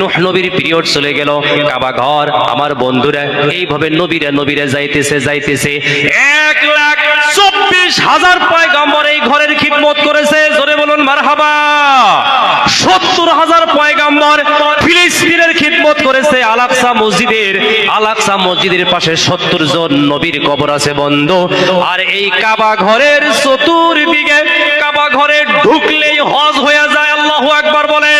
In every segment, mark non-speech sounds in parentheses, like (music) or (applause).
নুহ নবীর পিরিয়ড চলে গেল। কাবা ঘর, আমার বন্ধুরা, এইভাবে নবীরা নবীরা যাইতেছে যাইতেছে। এক লাখ চব্বিশ হাজার পয়গাম্বর এই ঘরের খিদমত করেছে। জোরে বলুন, মারহাবা। সত্তর হাজার পয়গাম্বর ফিলিস্তিনের খিদমত করেছে আলাকসা মসজিদের। আলাকসা মসজিদের পাশে সত্তর জন নবীর কবর আছে বন্ধ। আর এই কাবা ঘরের চতুর্দিকে, কাবা ঘরে ঢুকলেই হজ হয়ে যায়, আল্লাহ একবার বলে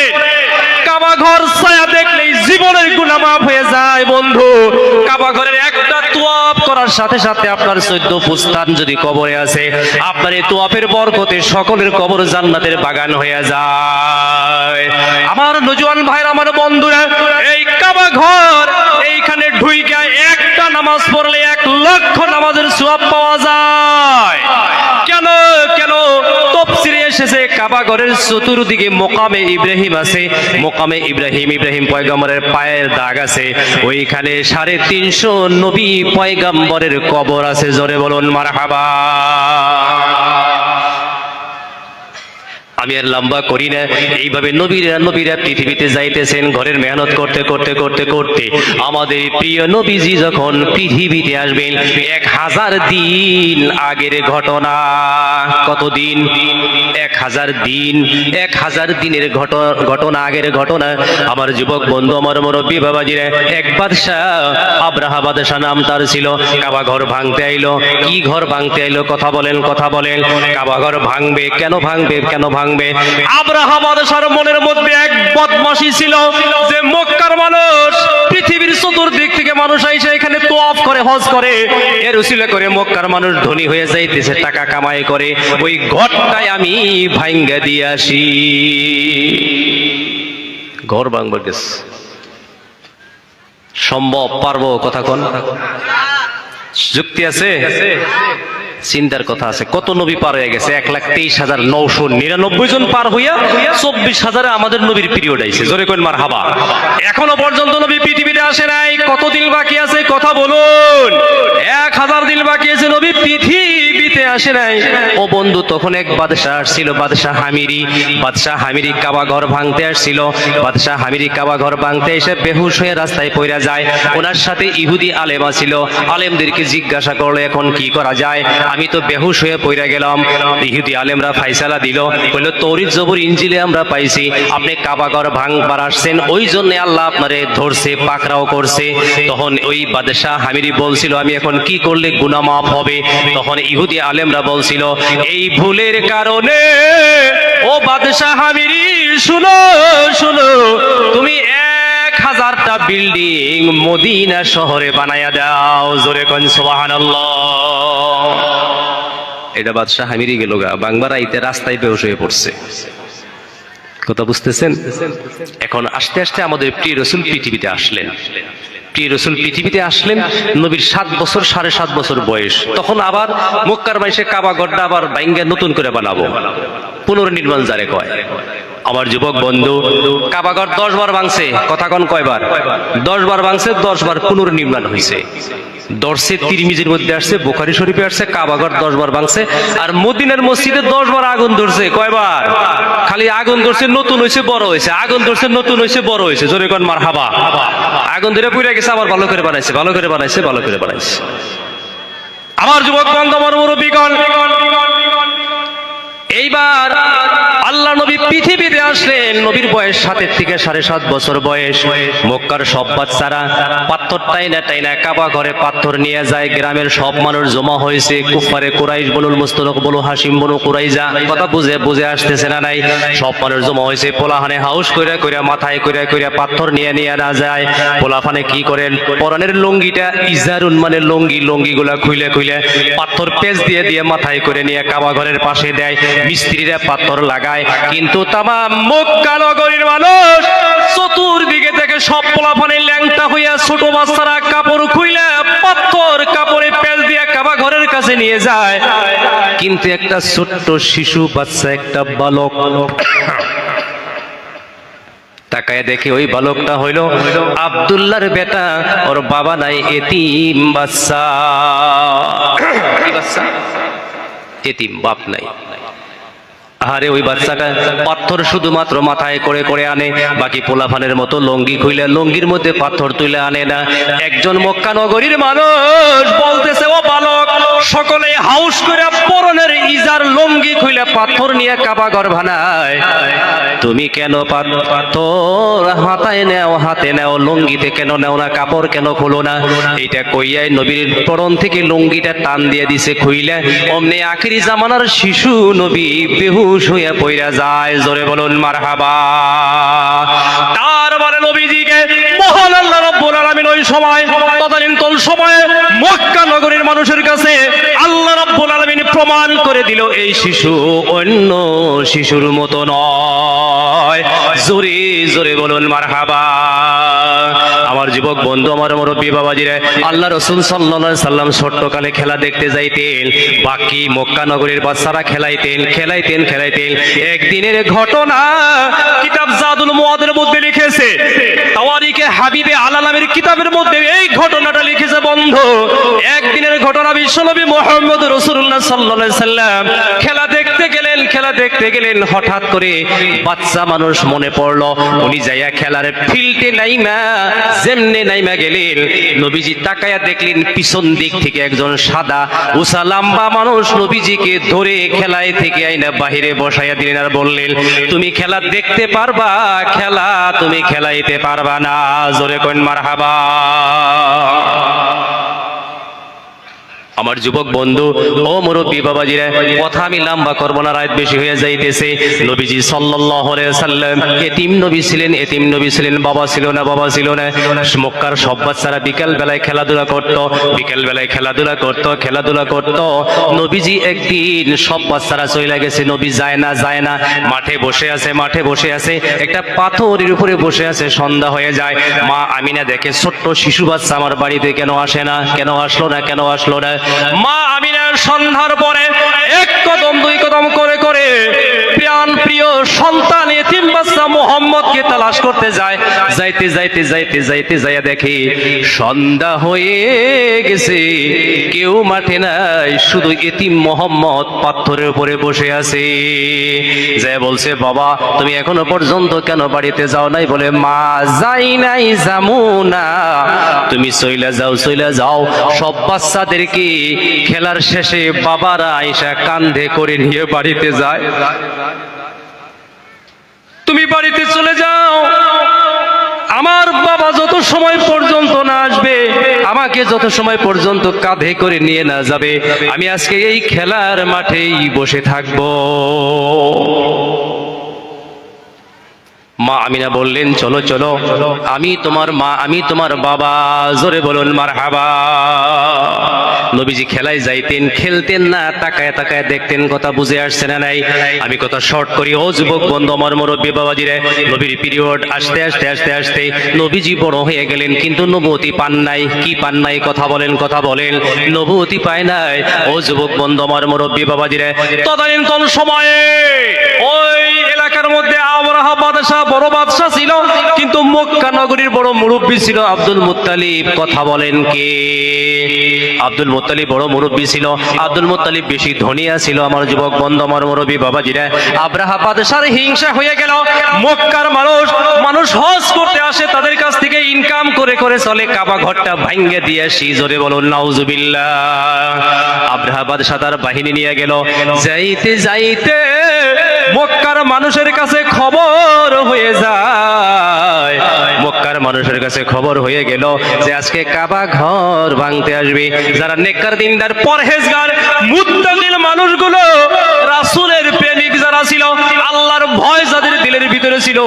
কাবা ঘর ছায়া দেখলেই জীবনের গুনাহ মাফ হয়ে যায়, বন্ধু। কাবা ঘরের একটা তোয়াব করার সাথে সাথে আপনার চোদ্দ পুস্তান যদি কবরে আছে, আপনার এই তোয়াফের বরকতে সকলের কবর জান্নাতের বাগান হয়ে যায়। আমার নজওয়ান ভাইরা আমার বন্ধুরা, এই কাবা ঘর এইখানে ঢুইকা একটা নামাজ পড়লে এক লক্ষ নামাজের সোয়াব পাওয়া যায়। কেন? কেন? তফসিরে এসেছে কাবা চতুর্দিকে মোকামে ইব্রাহিম আছে। মোকামে ইব্রাহিম ইব্রাহিম পয়গম্বরের পায়ের দাগ আছে। ওইখানে সাড়ে তিনশো নবী পয়গম্বরের কবর আছে। জোরে বলুন, মারহাবা। আমি আর লম্বা করি না। এইভাবে নবীরা নবীরা পৃথিবীতে যাইতেছেন, ঘরের মেহনত করতে করতে করতে করতে। আমাদের প্রিয় নবীজি যখন পৃথিবীতে আসবেন, এক হাজার দিন আগের ঘটনা। কতদিন? এক হাজার দিন। এক হাজার দিনের ঘট- ঘটনা আগের ঘটনা। আমার যুবক বন্ধু, আমার মুরব্বী বাবাজিরা, এক বাদশাহ আব্রাহা বাদশাহ নাম তার ছিল। কাবা ঘর ভাঙতে আইলো। কি ঘর ভাঙতে আইলো? কথা বলেন কথা বলেন। কাবা ঘর ভাঙবে, কেন ভাঙবে কেন ভাঙবে? আব্রাহা বাদশার মনের মধ্যে এক বদমাশি ছিল যে মক্কার মানুষ পৃথিবীর চতুর্দিক থেকে মানুষ আইসে এখানে তোয়াফ করে হজ করে। এর উসিলা করে মক্কার মানুষ ধনী হয়ে যাইতেছে টাকা কামাই করে। ওই ঘরটাই আমি ভাঙ্গা দিয়ে আসি। ঘর ভাঙবার গেছে সম্ভব পারব কথা কোন? যুক্তি আছে? চিন্তার কথা আছে, কত নবী পার হয়ে গেছে? এক লাখ তেইশ হাজার নৌশো নিরানব্বই জন পার হইয়া চব্বিশ হাজারে আমাদের নবীর পিরিয়ড আইছে। জোরে কোন মার হাবা এখনও পর্যন্ত নবী পৃথিবীতে আসে নাই। কত দিন বাকি আছে? কথা বলুন। এক হাজার দিন বাকি আছে নবী পৃথিবীতে আসে নাই। ও বন্ধু, তখন এক বাদশাহ আসছিল। বাদশাহ হামিরি। বাদশাহ হামিরি কাবা ঘর ভাঙতে আসছিল। বাদশাহ হামিরি কাবা ঘর ভাঙতে এসে বেহুশ হয়ে রাস্তায় পড়া যায়। ওনার সাথে ইহুদি আলেমা ছিল। আলেমদেরকে জিজ্ঞাসা করল, এখন কি করা যায়? আমি তো বেহুশ হয়ে পড়া গেলাম। ইহুদি আলেমরা ফাইসালা দিল। বলল তৌরিদ জবর ইঞ্জিলে আমরা পাইছি। আপনি কাবা ঘর ভাঙবার আসছেন। ওই জন্য আল্লাহ আপনারে ধরছে, পাকড়াও করছে। তখন ওই বাদশাহ হামিরি বলছিল, আমি এখন কি করলে গুনাহ মাফ হবে? তখন ইহুদি আলেমরা বলছিল, এই ভুলের কারণে, ও বাদশাহ শুনো শুনো, তুমি এক হাজারটা বিল্ডিং মদিনা শহরে বানায়া দাও, জোরে কন সুবহানাল্লাহ। এটা বাদশাহ হামিরি গেল গা বাংবার আইতে রাস্তায় বেহস হয়ে পড়ছে। কথা বুঝতেছেন? এখন আস্তে আস্তে আমাদের প্রিয় রসুল পৃথিবীতে আসলেন। প্রিয় রসুল পৃথিবীতে আসলেন, নবীর সাত বছর, সাড়ে সাত বছর বয়স। তখন আবার মক্কার মাইসে কাবা গড্ডা আবার বাইঙ্গা নতুন করে বানাবো। পুনর্নির্মাণ যারে কয়। আমার যুবক বন্ধু, কাবাগর দশ বার ভাঙছে, কথা কন কয়বার? দশ বার ভাঙছে দশ বার পুনর্নির্মাণ হয়েছে। দর্শে তিরমিজের মধ্যে আসছে, বোখারি শরীফে আসছে, কাবাগর দশ বার ভাঙছে, আর মদিনার মসজিদে দশ বার আগুন ধরছে, কয়বার? খালি আগুন ধরছে, নতুন হয়েছে, বড় হয়েছে, আগুন ধরছে, নতুন হয়েছে, বড় হয়েছে, জোরে কন মার হাবা আগুন ধরে পুড়ে গেছে, আবার ভালো করে বানাইছে, ভালো করে বানাইছে, ভালো করে বানাইছে। আমার যুবক বন্ধু মুরব্বীগণ, এইবার আল্লাহ নবী পৃথিবীতে আসলেন, নবীর বয়স সাতের থেকে সাড়ে সাত বছর বয়স। মক্কার সব বাচ্চারা পাথর টাইনা টাইনা কাবা ঘরে পাথর নিয়ে যায়, গ্রামের সব মানুষ জমা হয়েছে, কুফারে কুরাইশ বনুল মুস্তলক বনু হাসিম বনু কুরাইজা। কথা বুঝে বুঝে আসতেছে না নাই? সব মানুষ জমা হয়েছে পোলাহানে হাউস কইরা কইরা, মাথায় কইরা কইরা পাথর নিয়ে নিয়ে না যায়। পোলাফানে কি করেন? পরনের লুঙ্গিটা ইজারুন মানে লুঙ্গি লুঙ্গি গুলা খুইলে খুইলে পাথর পেজ দিয়ে দিয়ে মাথায় করে নিয়ে কাবা ঘরের পাশে দেয়। মিস্ত্রিরা পাথর লাগায় কিন্তু তামাম মক্কা নগরীর মানুষ চতুর্দিকে থেকে সব পোলাফানে ল্যাংটা হইয়া ছোট বাচ্চারা কাপড় খুইলে পাথর কাপড়ে পেজ দিয়ে কাবা ঘরের কাছে নিয়ে যায়। কিন্তু একটা ছোট্ট শিশু বাচ্চা একটা বালক। তাকায় দেখে ওই বালকটা হইল আব্দুল্লাহর বেটা ওর বাবা নাই এতিম বাচ্চা। বাচ্চা? এতিম বাপ নাই। আরে ওই বাচ্চাটা পাথর শুধুমাত্র মাথায় করে করে আনে, বাকি পোলাফানের মতো লঙ্গি খুইলে লঙ্গির মধ্যে পাথর তুলে আনে না। একজন মক্কা নগরীর মানুষ বলতেছে, ও বালক, সকলে হাউস করে পরনের ইজার লঙ্গি খুইলে পাথর নিয়ে কাবা ঘর বানায়। তুমি কেন পাথর হাতায় নেও, হাতে নেও, লঙ্গিতে কেন নেও না, কাপড় কেন খোলো না? এটা কইয়াই নবীর পরন থেকে লঙ্গিটা টান দিয়ে দিছে খুইলে। অমনি আখেরি জামানার শিশু নবী বেহুশ পইরা যায় জোরে বলুন মারহাবা। ওই সময় তদানীন্তন সময়ে মক্কা নগরীর মানুষের কাছে আল্লাহ রব্বুল আলামিন প্রমাণ করে দিল, এই শিশু অন্য শিশুর মতো নয়। জোরে জোরে বলুন, মারহাবা। আমার যুবক বন্ধু, আমার মুরব্বী বাবাজিরে, আল্লাহ রসুল সাল্লাল্লাহু সাল্লাম ছোট্টকালে খেলা দেখতে যাইতেন, বাকি মক্কা নগরীর বাচ্চারা খেলাইতেন খেলাইতেন খেলাইতেন। একদিনের ঘটনা কিতাব জাদুল মুয়াদের মধ্যে লিখেছে হাবিবে আলা কিতাবের মধ্যে এই ঘটনাটা লিখেছে, বন্ধ। একদিনের ঘটনা বিশ্বনবী মোহাম্মদ রসুল্লাহ সাল্লা সাল্লাম খেলা দেখতে গেলেন খেলা দেখতে গেলেন, হঠাৎ করে বাচ্চা মানুষ মনে পড়ল, উনি যাইয়া খেলার ফিল্ডে নাইমা, যেমনে নাইমা গেলেন। নবীজি তাকায়া দেখলেন, পিছন দিক থেকে একজন সাদা উষা লাম্বা মানুষ নবীজিকে ধরে খেলায় থেকে আইনা বাহিরে বসাইয়া দিলেন আর বললেন, তুমি খেলা দেখতে পারবা? খেলা তুমি খেলাইতে পারবা না। জোরে কোন মারহাবা। আমার যুবক বন্ধু, ও মুরব্বী বাবাজিরা, কথা আমি লম্বা করব না, রাত বেশি হয়ে যাইতেছে। নবীজি আলাইহি সাল্লাম এতিম নবী ছিলেন, এতিম নবী ছিলেন, বাবা ছিল না, বাবা ছিল না। মক্কার সব বাচ্চারা বিকাল বেলায় খেলাধুলা করত বিকাল বেলায় খেলাধুলা করত খেলাধুলা করত। নবীজি একদিন সব বাচ্চারা চলে গেছে, নবী যায় না যায় না, মাঠে বসে আছে, মাঠে বসে আছে, একটা পাথরের উপরে বসে আছে, সন্ধ্যা হয়ে যায়। মা আমিনা দেখে, ছোট্ট শিশু বাচ্চা আমার বাড়িতে কেন আসে না, কেন আসলো না, কেন আসলো না? মা আমিনার সন্ধ্যার পরে এক কদম দুই কদম করে করে প্রাণ প্রিয় সন্তান এতিম বাচ্চা মোহাম্মদকে তালাশ করতে যায়। যাইতে যাইতে যাইতে যাইতে যাইয়া দেখে সন্ধ্যা হয়ে গেছে। কেউ মাঠে নাই, শুধু এতিম মোহাম্মদ পাথরের উপরে বসে আছে। যে বলছে, বাবা, তুমি এখনও পর্যন্ত কেন বাড়িতে যাও নাই? বলে, মা, যাই নাই, যামু না। তুমি চইলা যাও চইলা যাও। সব বাচ্চাদেরকে খেলার শেষে বাবারা আইসা কান্ধে করে নিয়ে বাড়িতে যায়। তুমি বাড়িতে চলে যাও। আমার বাবা যত সময় পর্যন্ত না আসবে, আমাকে যত সময় পর্যন্ত কাঁধে করে নিয়ে না যাবে, আমি আজকে এই খেলার মাঠেই বসে থাকব। মা আমিনা বললেন, চলো চলো। আমি তোমার মা, আমি তোমার বাবা। জোরে বলুন মার হাবা নবীজি খেলায় যাইতেন, খেলতেন না, তাকায় তাকায় দেখতেন কথা বুঝে আসছে না নাই। আমি কথা শর্ট করি, ও যুবক বন্ধু, আমার মুরব্বী বাবাজিরে, নবীর পিরিয়ড আসতে আসতে আসতে আসতে নবীজি বড় হয়ে গেলেন, কিন্তু নবতী পান নাই। কি পান নাই? কথা বলেন কথা বলেন। নবতী পায় নাই। ও যুবক বন্ধু, আমার মুরব্বী বাবাজিরে, তদানীন্তন সময়ে ওই এলাকার মধ্যে আবরাহা বাদশাহ বড় বাদশাহ ছিল, কিন্তু মক্কা নগরীর বড় মুরব্বী ছিল আব্দুল মুত্তালিব। কথা বলেন কে? আব্দুল মুত্তালিব বড় মুরব্বী ছিল, আব্দুল মুত্তালিব বেশি ধনিয়া ছিল আমার যুবক বন্ধু, আমার মুরব্বী বাবাজিরা, আব্রাহা বাদশার হিংসা হয়ে গেল। মক্কার মানুষ মানুষ হজ করতে আসে, তাদের কাছ থেকে ইনকাম করে করে চলে, কাবা ঘরটা ভাঙ্গে দিয়ে আসি। জোরে বলুন, নাউজুবিল্লাহ। আব্রাহা বাদশাহ তার বাহিনী নিয়ে গেল। যাইতে যাইতে মানুষের কাছে খবর হয়ে যায়। মক্কার মানুষের কাছে খবর হয়ে গেল যে আজকে কাবা ঘর ভাঙতে আসবে। যারা নেককার দিনদার, পরহেজগার, মুত্তাকিল মানুষগুলো, রাসূলের প্রেমিক যারা ছিল, আল্লাহর ভয় যাদের দিলের ভিতরে ছিল,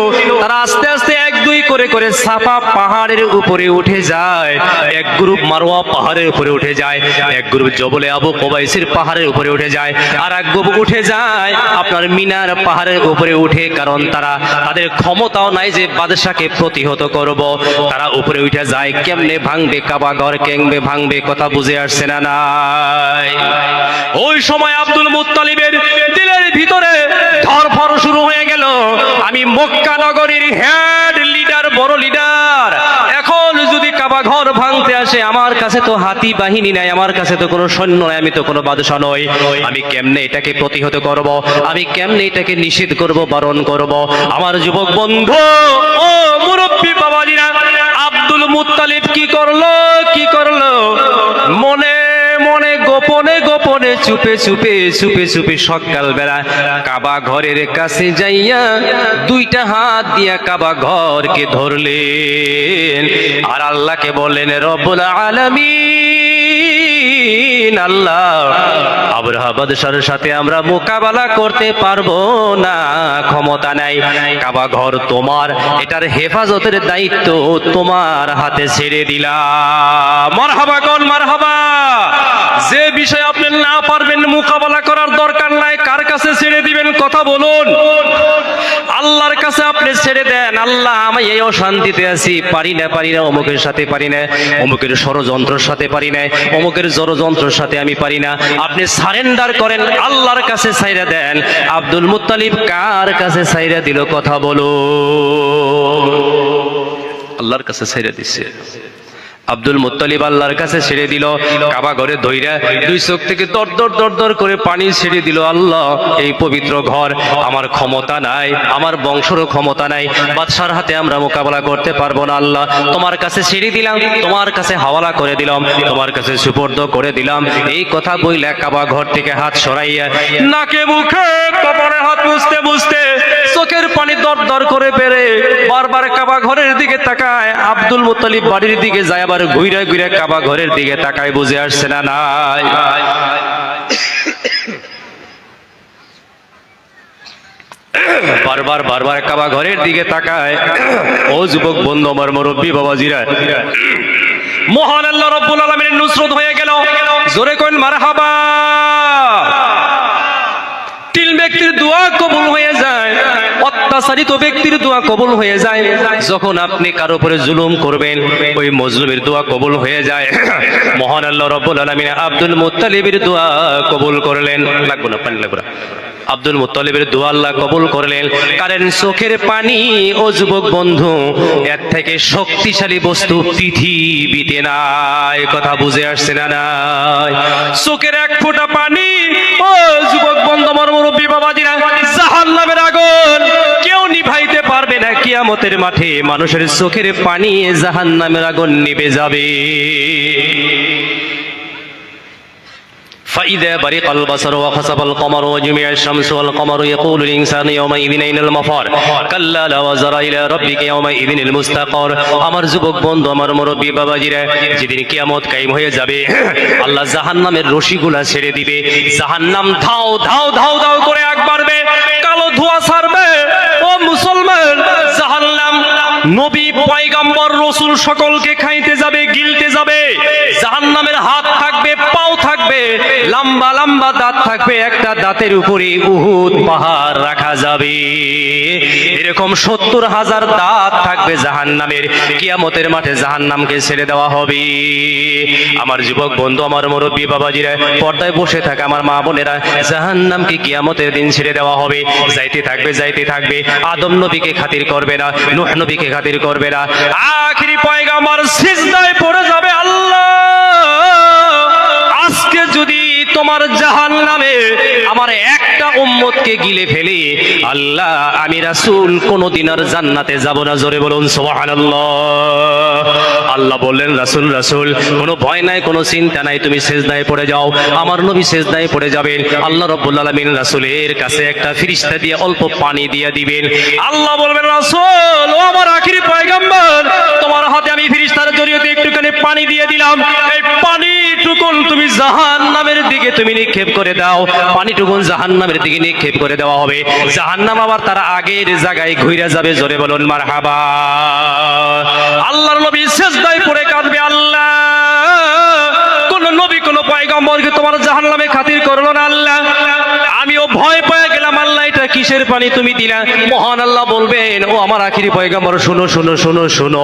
তারা আস্তে আস্তে এক দুই করে করে সাফা পাহাড়ের উপরে উঠে যায়। এক গ্রুপ মারোয়া পাহাড়ের উপরে উঠে যায়, এক গ্রুপ জবলে আবু কোবাইসির পাহাড়ের উপরে উঠে যায়, আর এক গ্রুপ উঠে যায় আপনার মিনার পাহাড়ের উপরে উঠে, কারণ তারা তাদের ক্ষমতাও নাই যে বাদশাকে প্রতিহত করব। তারা উপরে উঠে যায়, কেমনে ভাঙবে কাবা ঘর কেমবে ভাঙবে কথা বুঝে আসছে না নাই। ওই সময় আব্দুল মুত্তালিবের দিলের ভিতরে ধরফর শুরু হয়ে গেল। আমি মক্কা নগরীর হেড লিডার বড় লিডার ঘর ভাঙতে আসে, আমার কাছে তো হাতি বাহিনী নাই, আমার কাছে তো কোনো সৈন্য নাই, আমি তো কোনো বাদশা নই। আমি কেমনে এটাকে প্রতিহত করব? আমি কেমনে এটাকে নিষেধ করব, বারণ করব? আমার যুবক বন্ধু, ও মুরব্বী বাবাজিরা, আব্দুল মুত্তালিব কি করল? কি করল? মনে মনে গোপনে গোপনে, চুপে চুপে চুপে চুপে সকাল বেলা কাবা ঘরের কাছে যাইয়া দুইটা হাত দিয়া কাবা ঘরকে ধরলেন। আর আল্লাহকে বললেন, রব্বুল আলামিন, আল্লাহ আবরাহা সাথে আমরা মোকাবেলা করতে পারব না, ক্ষমতা নাই। কাবা ঘর তোমার, এটার হেফাজতের দায়িত্ব তোমার হাতে ছেড়ে দিলাম। মারহাবা কোন মারহাবা। যে বিষয় আপনি না পারবেন মোকাবেলা করার দরকার নাই, কার কাছে ছেড়ে দিবেন কথা বলুন। আল্লাহর কাছে আপনি ছেড়ে দেন। আল্লাহ, আমি এই অশান্তিতে আছি। পারি না পারি না, অমুকের সাথে পারি না। অমুকের ষড়যন্ত্রের সাথে পারি না। অমুকের জড়যন্ত্রের সাথে আমি পারি না। আপনি সারেন্ডার করেন, আল্লাহর কাছে সাইরা দেন। আব্দুল মুতালিব কার কাছে সাইরা দিল, কথা বলো আল্লাহর কাছে সাইরা দিছে। আব্দুল মুত্তালিব আল্লাহর কাছে ছেড়ে দিল, কাবা ঘরে ধইরা দুই চোখ থেকে দর দর দর দর করে পানি ছেড়ে দিল, আল্লাহ, এই পবিত্র ঘর আমার ক্ষমতা নাই, আমার বংশেরও ক্ষমতা নাই, বাদশার হাতে আমরা মোকাবেলা করতে পারব না, আল্লাহ, তোমার কাছে ছেড়ে দিলাম, তোমার কাছে হাওয়ালা করে দিলাম, তোমার কাছে সুপর্দ করে দিলাম, এই কথা বইলে কাবা ঘর থেকে হাত সরাইয়া নাকে মুখে কপালে হাত বুঝতে বুঝতে চোখের পানি দর দর করে পেরে বারবার কাবা ঘরের দিকে তাকায়, আব্দুল মুত্তালিব বাড়ির দিকে যায় আবার ঘুরে ঘুরে কাবা ঘরের দিকে তাকায় বুঝে আসছে না, নাই। বারবার বারবার কাবা ঘরের দিকে তাকায়। ও যুবক বন্ধু আমার মুরব্বী বাবাজিরা। মহান আল্লাহ রব্বুল আলামিনের নুসরত হয়ে গেল। জোরে কোন মারহাবা। তিল ব্যক্তির দোয়া কবুল হয়ে যায়। অত্যাচারিত ব্যক্তির দোয়া কবুল হয়ে যায়। যখন আপনি কারও উপরে জুলুম করবেন, ওই মজলুমের দোয়া কবুল হয়ে যায়। (coughs) মহান আল্লাহ রব্বুল আলামিন আব্দুল মুত্তালিবের দোয়া কবুল করলেন। লাগবো না, পানি লাগবো না। আব্দুল মুত্তালিবের দোয়া আল্লাহ কবুল করলেন। কারণ চোখের পানি, ও যুবক বন্ধু, এর থেকে শক্তিশালী বস্তু পৃথিবীতে নাই। কথা বুঝে আসছে না নাই? চোখের এক ফোঁটা পানি, ও যুবক বন্ধু, আমার মুরব্বী বাবাজিরা, জাহান্নামের আগুন কেউ নিভাইতে পারবে না। কিয়ামতের মাঠে মানুষের চোখের পানি জাহান্নামের আগুন নিভে যাবে। فإذا برق البصر وخسف القمر وجمع الشمس والقمر يقول الإنسان يومئذ أين المفر كلا لا وزر إلى ربك يومئذ المستقر আমার যুবক বন্ধু আমার মুরব্বী বাবাজিরা যেদিন কিয়ামত কায়েম হয়ে যাবে আল্লাহ জাহান্নামের রশিগুলা ছেড়ে দিবে জাহান্নাম ধাও ধাও ধাও ধাও করে আগ বাড়বে কালো ধোঁয়া ছাড়বে ও মুসলমান জাহান্নাম নবী পয়গাম্বর রসুল সকলকে খাইতে যাবে গিলতে যাবে জাহান্নামের হাত থাকবে পাও থাকবে লম্বা লম্বা দাঁত থাকবে, একটা দাঁতের উপরে উহুদ পাহাড় রাখা যাবে। এরকম সত্তর হাজার দাঁত থাকবে জাহান্নামের। কিয়ামতের মাঠে জাহান্নামকে ছেড়ে দেওয়া হবে। আমার যুবক বন্ধু, আমার মুরব্বী বাবাজিরা, পর্দায় বসে থাকে, আমার মা বোনেরা, জাহান্নামকে কিয়ামতের দিন ছেড়ে দেওয়া হবে। যাইতে থাকবে যাইতে থাকবে। আদম নবীকে খাতির করবে না, নুহ নবীকে খাতির করবে না। আখিরি পয়গাম্বর সিজদায় পড়ে যাবে আল্লাহ। তোমার জাহান নামে আমার একটা উম্মতকে গিলে ফেলে। আল্লাহ, আমি রাসূল কোনোদিন আর জান্নাতে যাব না। জোরে বলুন, সুবহানাল্লাহ। আল্লাহ বললেন, রাসূল রাসূল, কোনো ভয় নাই, কোনো চিন্তা নাই, তুমি সেজদায় পড়ে যাও। আমার নবী সেজদায় পড়ে যাবেন। আল্লাহ রাব্বুল আলামিন রাসূলের কাছে একটা ফিরিস্তা দিয়ে অল্প পানি দিয়ে দিবেন। আল্লাহ বলবেন, রাসূল, ও আমার আখিরি পয়গম্বর, তোমার হাতে আমি ফিরিস্তার জরিয়তে একটুখানি পানি দিয়ে দিলাম। এই পানিটুকুন তুমি জাহান নামের দিকে তুমি নিক্ষেপ করে দাও। পানিটুকুন জাহান নামের দিকে নিক্ষেপ করে দেওয়া হবে। জাহান নাম আবার তার আগের জায়গায় ঘুরে যাবে। জোরে বলুন মার হাবা আল্লাহর নবী শেষদায় পড়ে কাঁদবে, আল্লাহ। কোন নবী, কোন পয়গম্বরকে তোমার জাহান নামে খাতির করল না, আল্লাহ? আমিও ভয় পেয়ে গেলাম, আল্লাহ, এটা কিসের পানি তুমি দিলা? মহান আল্লাহ বলবেন, ও আমার আখিরি পয়গম্বর, শুনো শুনো শুনো শুনো।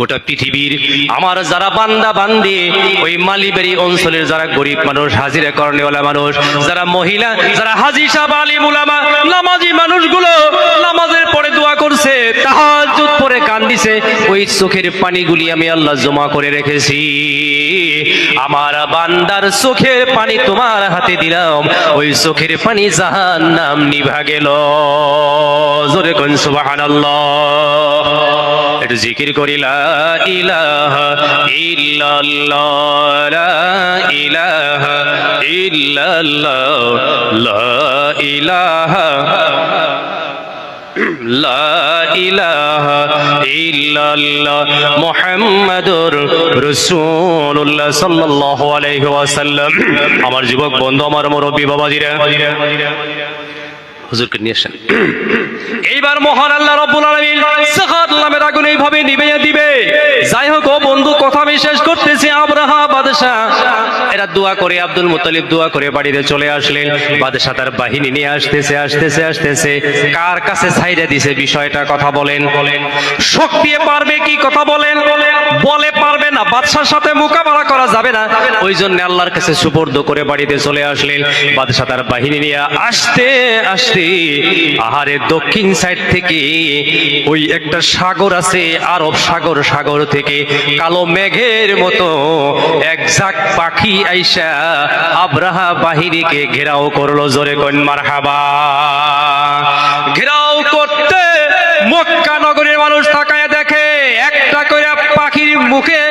গোটা পৃথিবীর আমার যারা বান্দা বান্দি, ওই মালিবাড়ি অঞ্চলের যারা গরিব মানুষ, হাজিরা করণেওয়ালা মানুষ, যারা মহিলা, যারা হাজি সাহেব আলী মুলামা নামাজি মানুষগুলো নামাজের পরে দোয়া করছে তাহাজ্জুদ পরে ওই চোখের পানিগুলি আমি আল্লাহ জমা করে রেখেছি। আমার বান্দার চোখের পানি তোমার হাতে দিলাম, ওই চোখের পানি জাহান নাম নিভা গেল। জোরে কোন সুবহানাল্লাহ। একটু জিকির করি, লা ইলাহা লা ইলাহা ইল্লাল্লাহ, লা ইলাহা লা ইলাহা ইল্লাল্লাহ মুহাম্মাদুর রাসূলুল্লাহ সাল্লাল্লাহু আলাইহি ওয়াসাল্লাম। আমার যুবক বন্ধু আমার মুরব্বী বাবাজিরা। হুজুরকে নিয়ে আসেন। এইবার মহান আল্লাহ রব্বুল আলামিন নামের আগুন এইভাবে দিবে। যাই হোক, ও বন্ধু, কথা আমি শেষ করতেছি, আব্রাহা এরা দোয়া করে, আব্দুল মুত্তালিব দোয়া করে বাড়িতে চলে আসলেন। বাদশাহ তার বাহিনী নিয়ে আসতেছে আসতেছে আসতেছে। কার কাছে ছাইড়ে দিছে বিষয়টা কথা বলেন। বলেন শক্তি পারবে কি কথা বলেন? বলে পারবে না, বাদশার সাথে মোকাবেলা করা যাবে না। ওই জন্য আল্লাহর কাছে সুপর্দ করে বাড়িতে চলে আসলেন। বাদশাহ তার বাহিনী নিয়ে আসতে আসতে আহারে দক্ষিণ সাইড থেকে ওই একটা সাগর আছে, আরব সাগর সাগর থেকে কালো মেঘের মতো এক ঝাঁক পাখি আইসা আব্রাহা বাহিনীকে ঘেরাও করল। জোরে কন মারহাবা ঘেরাও করতে মক্কা নগরের মানুষ তাকায় দেখে একটা করে পাখির মুখে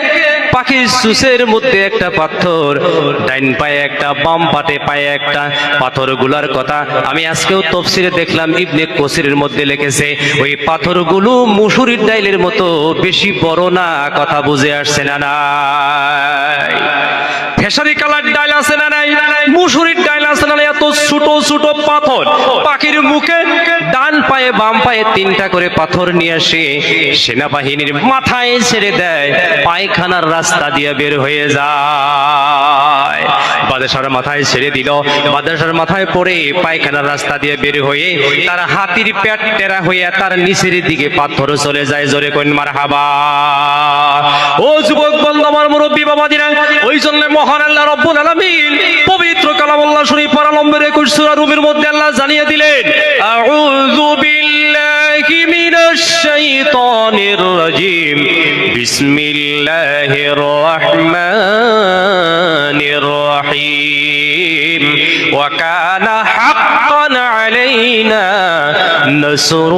পাখির সুসের মধ্যে একটা পাথর। ডাইন পায়ে একটা, বাম পাটে পায়ে একটা পাথরগুলার কথা আমি আজকেও তফসিরে দেখলাম, ইবনে কসিরের মধ্যে লিখেছে, ওই পাথরগুলো মুসুরির ডাইলের মতো, বেশি বড় না, কথা বুঝে আসছে না না ফেসারি কালার ডাইল আছে না নাই? মুসুরির ডাইল এত ছোট ছোট পাথর? পাখির মুখে ডান পায়ে বাম পায়ে তিনটা করে পাথর নিয়ে আসে। সেনাবাহিনীর মাথায় ছেড়ে দেয়, পায়খানার রাস্তা দিয়ে বের হয়ে যায়। বাদেশার মাথায় ছেড়ে দিল। বাদেশার মাথায় পড়ে পায়খানার রাস্তা দিয়ে বের হয়ে তার হাতির পেট টেরা হয়ে তার নিচের দিকে পাথর চলে যায়। জোরে কোন মার হাবা ও যুবক বন্ধু, আমার মুরব্বী বাবাদিরা ওই জন্য মহান আল্লাহ রব্বুল আলামিন পবিত্র কালামুল্লাহ শরীফ পারালম্বের 21 সূরা রুমের মধ্যে আল্লাহ জানিয়ে দিলেন, আউযু বিল্লাহি মিনাশ শাইতানির রাজিম। বিসমিল্লাহির রহমানির রহিম। ওয়া কানা হাক্কান আলাইনা নাসরু